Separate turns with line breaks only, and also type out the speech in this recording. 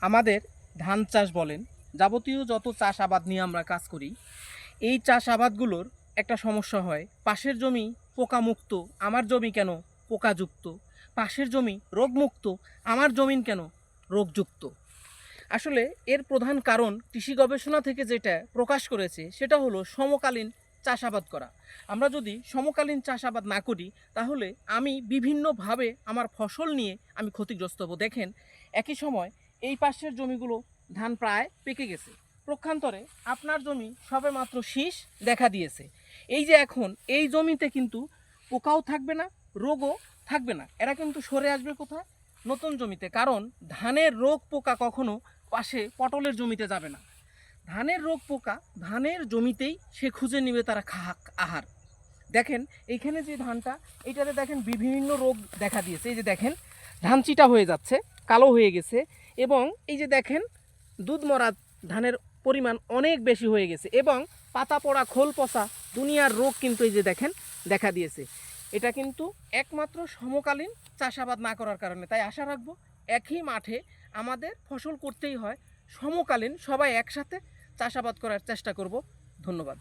আমাদের ধান চাষ বলেন, যাবতীয় যত চাষ আবাদ নিয়ে আমরা কাজ করি, এই চাষ আবাদগুলোর একটা সমস্যা হয়। পাশের জমি পোকামুক্ত, আমার জমি কেন পোকাযুক্ত? পাশের জমি রোগমুক্ত, আমার জমিন কেন রোগযুক্ত? আসলে এর প্রধান কারণ কৃষি গবেষণা থেকে যেটা প্রকাশ করেছে, সেটা হলো সমকালীন চাষাবাদ করা। আমরা যদি সমকালীন চাষাবাদ না করি, তাহলে আমি বিভিন্নভাবে আমার ফসল নিয়ে আমি ক্ষতিগ্রস্ত হব। দেখেন, একই সময় এই পাশের জমিগুলো ধান প্রায় পেকে গেছে। প্রক্ষান্তরে আপনার জমি সবে মাত্র শীষ দেখা দিয়েছে। এই যে এখন এই জমিতে কিন্তু পোকাও থাকবে না, রোগও থাকবে না। এরা কিন্তু সরে আসবে কোথায়? নতুন জমিতে। কারণ ধানের রোগ পোকা কখনো পাশে পটলের জমিতে যাবে না। ধানের রোগ পোকা ধানের জমিতেই সে খুঁজে নিবে তারা খাহাক আহার। দেখেন, এইখানে যে ধানটা, এইটাতে দেখেন বিভিন্ন রোগ দেখা দিয়েছে। এই যে দেখেন, ধান চিটা হয়ে যাচ্ছে, কালো হয়ে গেছে। এবং এই যে দেখেন, দুধ মরা ধানের পরিমাণ অনেক বেশি হয়ে গেছে এবং পাতা পড়া খোল পচা দুনিয়ার রোগ কিন্তু এই যে দেখেন, দেখা দিয়েছে। এটা কিন্তু একমাত্র সমকালীন চাষাবাদ না করার কারণে। তাই আশা রাখব একই মাঠে আমাদের ফসল করতেই হয়। সমকালীন সবাই একসাথে চাষাবাদ করার চেষ্টা করব। ধন্যবাদ।